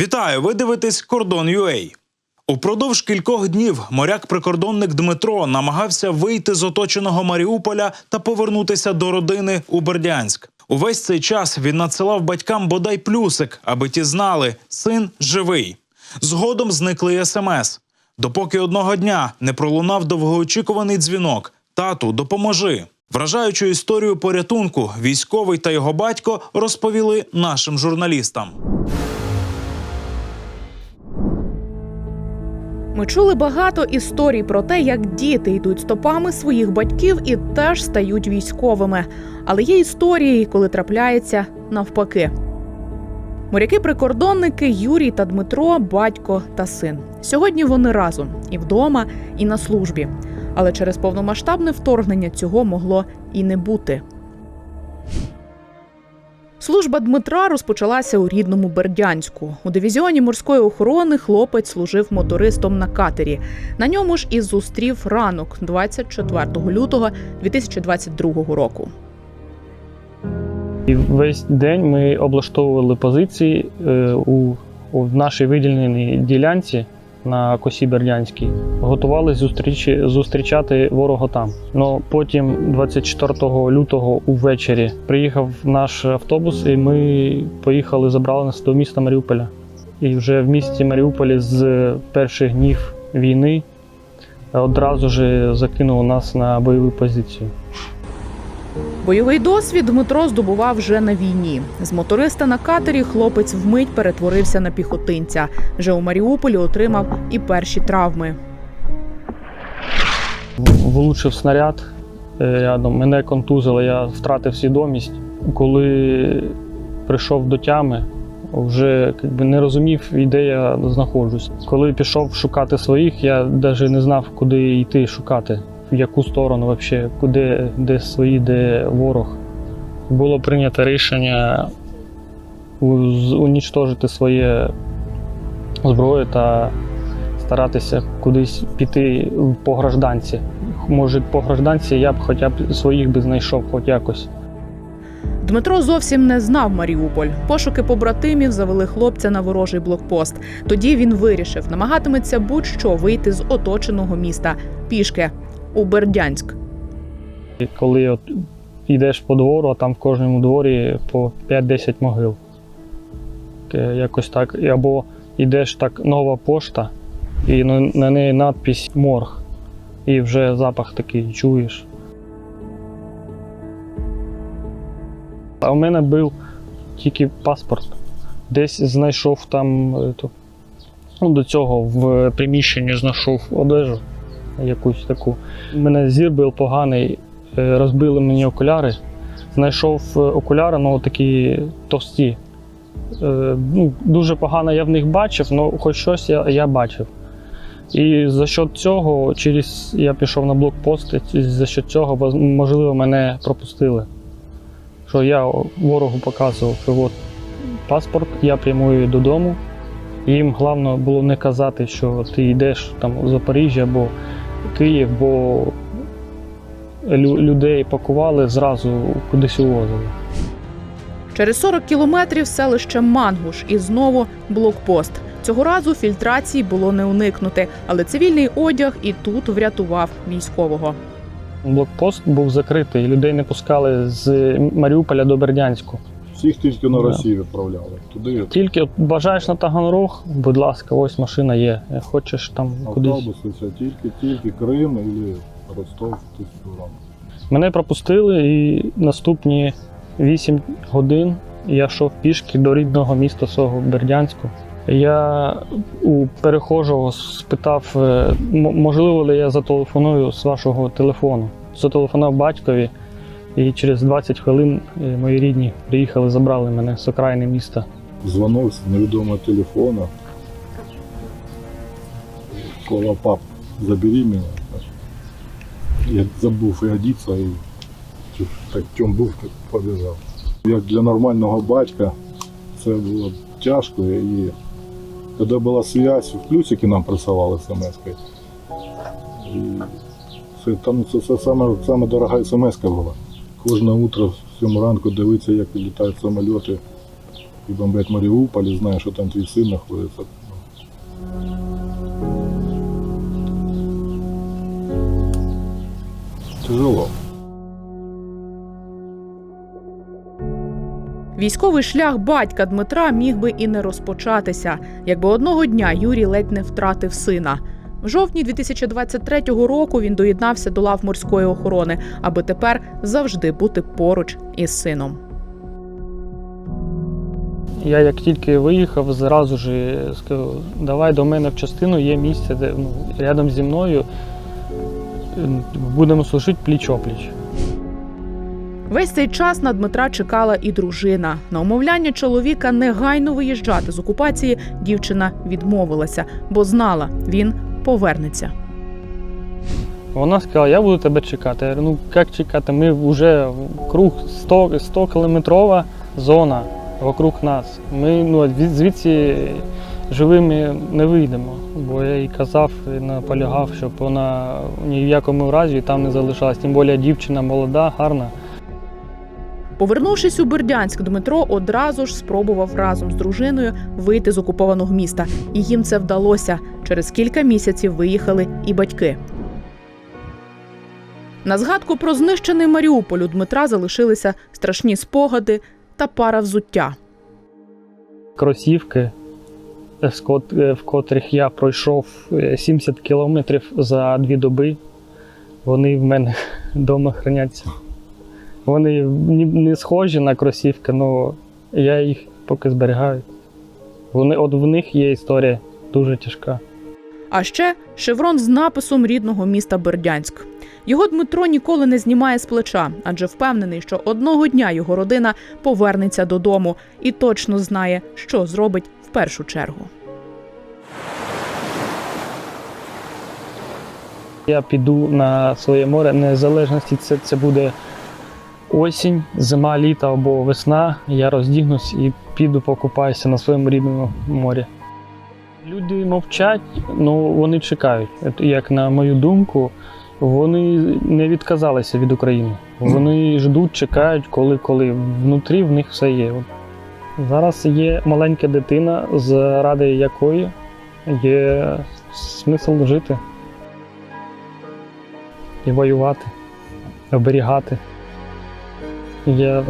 Вітаю! Ви дивитесь Кордон UA. Упродовж кількох днів моряк-прикордонник Дмитро намагався вийти з оточеного Маріуполя та повернутися до родини у Бердянськ. Увесь цей час він надсилав батькам бодай плюсик, аби ті знали, син живий. Згодом зникли смс. Допоки одного дня не пролунав довгоочікуваний дзвінок: Тату, допоможи. Вражаючу історію порятунку військовий та його батько розповіли нашим журналістам. Ми чули багато історій про те, як діти йдуть стопами своїх батьків і теж стають військовими. Але є історії, коли трапляється навпаки. Моряки-прикордонники Юрій та Дмитро, батько та син. Сьогодні вони разом і вдома, і на службі. Але через повномасштабне вторгнення цього могло і не бути. Служба Дмитра розпочалася у рідному Бердянську. У дивізіоні морської охорони хлопець служив мотористом на катері. На ньому ж і зустрів ранок 24 лютого 2022 року. І весь день ми облаштовували позиції е, у, у нашій виділеній ділянці на косі Бердянській. Готувалися зустрічі, зустрічати ворога там. Но потім, 24 лютого увечері, приїхав наш автобус, і ми поїхали, забрали нас до міста Маріуполя. І вже в місті Маріуполі з перших днів війни одразу ж закинули нас на бойову позицію. Бойовий досвід Дмитро здобував вже на війні. З моториста на катері хлопець вмить перетворився на піхотинця. Вже у Маріуполі отримав і перші травми. влучив снаряд е, рядом, мене контузило, я втратив свідомість. Коли прийшов до тями, вже якби, не розумів, де я знаходжусь. Коли пішов шукати своїх, я навіть не знав, куди йти шукати, в яку сторону взагалі, куди, де свої, де ворог. Було прийнято рішення унічтожити своє зброю та старатися кудись піти по гражданці. Може, по гражданці я б хоча б своїх би знайшов хоч якось. Дмитро зовсім не знав Маріуполь. Пошуки побратимів завели хлопця на ворожий блокпост. Тоді він вирішив, намагатиметься будь-що вийти з оточеного міста пішки у Бердянськ. Коли от йдеш по двору, а там в кожному дворі по 5-10 могил. Е, Якось так. Або йдеш так нова пошта, і на, неї надпись морг. І вже запах такий чуєш. А у мене був тільки паспорт. Десь знайшов там е, ну, до цього в приміщенні знайшов одежу якусь таку. У мене зір був поганий, е, розбили мені окуляри. Знайшов е, окуляри, ну такі товсті. Е, Ну, дуже погано я в них бачив, але хоч щось я, я бачив. І за счет цього, через я пішов на блокпост, за счет цього, можливо, мене пропустили. Що я ворогу показував, що от паспорт, я прямую додому. Їм головне було не казати, що ти йдеш там у Запоріжжя або Київ, бо лю- людей пакували зразу кудись увозили. Через 40 кілометрів селище Мангуш і знову блокпост. Цього разу фільтрації було не уникнути, але цивільний одяг і тут врятував військового. Блокпост був закритий, людей не пускали з Маріуполя до Бердянську. Всіх тільки на. Росію відправляли. Туди Тільки от бажаєш на Таганрог, будь ласка, ось машина є. Хочеш там кудись. автобуси, це тільки, тільки Крим і Ростов тисячу ран. Мене пропустили, і наступні 8 годин я йшов пішки до рідного міста свого Бердянську. Я у перехожого спитав, е, можливо ли я зателефоную з вашого телефону. Зателефонував батькові, і через 20 хвилин е, мої рідні приїхали, забрали мене з окраїни міста. Дзвонив з невідомого телефона. Сказав, пап, забери мене. Я забув і одіться, і так чим був, так побіжав. Як для нормального батька це було тяжко. І коли була зв'язь, в плюсики нам присилали смс-кою. І це, там, це, це саме, саме дорога смс була. Кожне утро, в сьому ранку дивитися, як літають самоліти и бомбят Мариуполь, и зная, что там твой сын находится. Тяжело. Військовий шлях батька Дмитра міг би і не розпочатися, якби одного дня Юрій ледь не втратив сина. В жовтні 2023 року він доєднався до лав морської охорони, аби тепер завжди бути поруч із сином. Я як тільки виїхав, зразу ж сказав, давай до мене в частину, є місце, де ну, рядом зі мною будемо служити пліч-опліч. Весь цей час на Дмитра чекала і дружина. На умовляння чоловіка негайно виїжджати з окупації дівчина відмовилася, бо знала, він повернеться. Вона сказала, я буду тебе чекати. Я говорю, ну як чекати? Ми вже круг 100, 100 кілометрова зона вокруг нас. Ми ну, звідси живими не вийдемо. Бо я їй казав і наполягав, щоб вона ні в якому разі там не залишалась. Тим більше дівчина молода, гарна. Повернувшись у Бердянськ, Дмитро одразу ж спробував разом з дружиною вийти з окупованого міста, і їм це вдалося. Через кілька місяців виїхали і батьки. На згадку про знищений Маріуполь у Дмитра залишилися страшні спогади та пара взуття. кросівки, кот- е, в котрих я пройшов е, 70 кілометрів за дві доби. Вони в мене вдома храняться. Вони не схожі на кросівки, але я їх поки зберігаю. Вони, от в них є історія дуже тяжка. А ще шеврон з написом рідного міста Бердянськ. Його Дмитро ніколи не знімає з плеча, адже впевнений, що одного дня його родина повернеться додому і точно знає, що зробить в першу чергу. Я піду на своє море незалежності, це, це буде осінь, зима, літо або весна. Я роздягнусь і піду покупаюся на своєму рідному морі. Люди мовчать, ну вони чекають. Як на мою думку, вони не відказалися від України. Вони ждуть, чекають, коли, коли внутрі в них все є. Зараз є маленька дитина, заради якої є смисл жити і воювати, оберігати. Я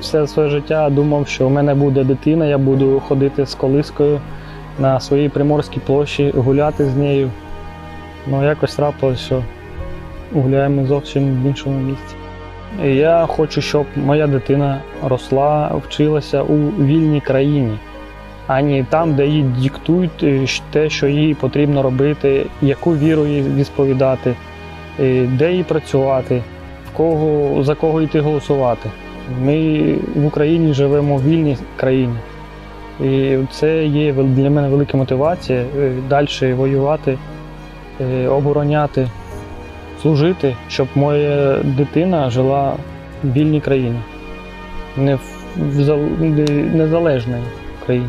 все своє життя думав, що в мене буде дитина, я буду ходити з колискою на своїй приморській площі, гуляти з нею. Ну якось трапилось, що гуляємо зовсім в іншому місці. І я хочу, щоб моя дитина росла, вчилася у вільній країні, а не там, де їй диктують е, те, що їй потрібно робити, яку віру їй відповідати е, де їй працювати, в кого, за кого йти голосувати. Ми в Україні живемо в вільній країні. І це є для мене велика мотивація далі воювати, е, обороняти, служити, щоб моя дитина жила в вільній країні, не в, в зал- не- незалежній країні.